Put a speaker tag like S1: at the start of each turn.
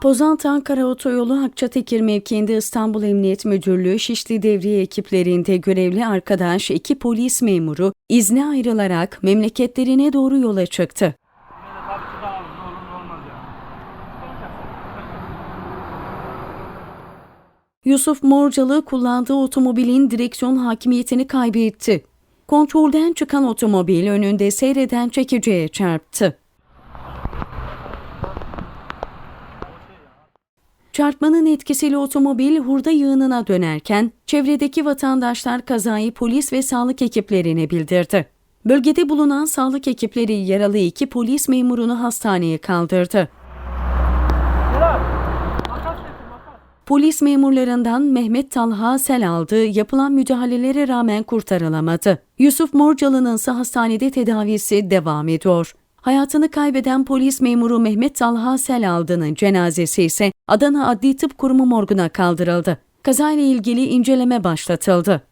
S1: Pozantı Ankara Otoyolu Akçatekir mevkiinde İstanbul Emniyet Müdürlüğü Şişli Devriye ekiplerinde görevli arkadaş iki polis memuru izne ayrılarak memleketlerine doğru yola çıktı. Yusuf Morcalı kullandığı otomobilin direksiyon hakimiyetini kaybetti. Kontrolden çıkan otomobil önünde seyreden çekiciye çarptı. Çarpmanın etkisiyle otomobil hurda yığınına dönerken çevredeki vatandaşlar kazayı polis ve sağlık ekiplerine bildirdi. Bölgede bulunan sağlık ekipleri yaralı iki polis memurunu hastaneye kaldırdı. Polis memurlarından Mehmet Talha sel aldı, yapılan müdahalelere rağmen kurtarılamadı. Yusuf Morcalı'nın ise hastanede tedavisi devam ediyor. Hayatını kaybeden polis memuru Mehmet Talha Selaldı'nın cenazesi ise Adana Adli Tıp Kurumu morguna kaldırıldı. Kazayla ilgili inceleme başlatıldı.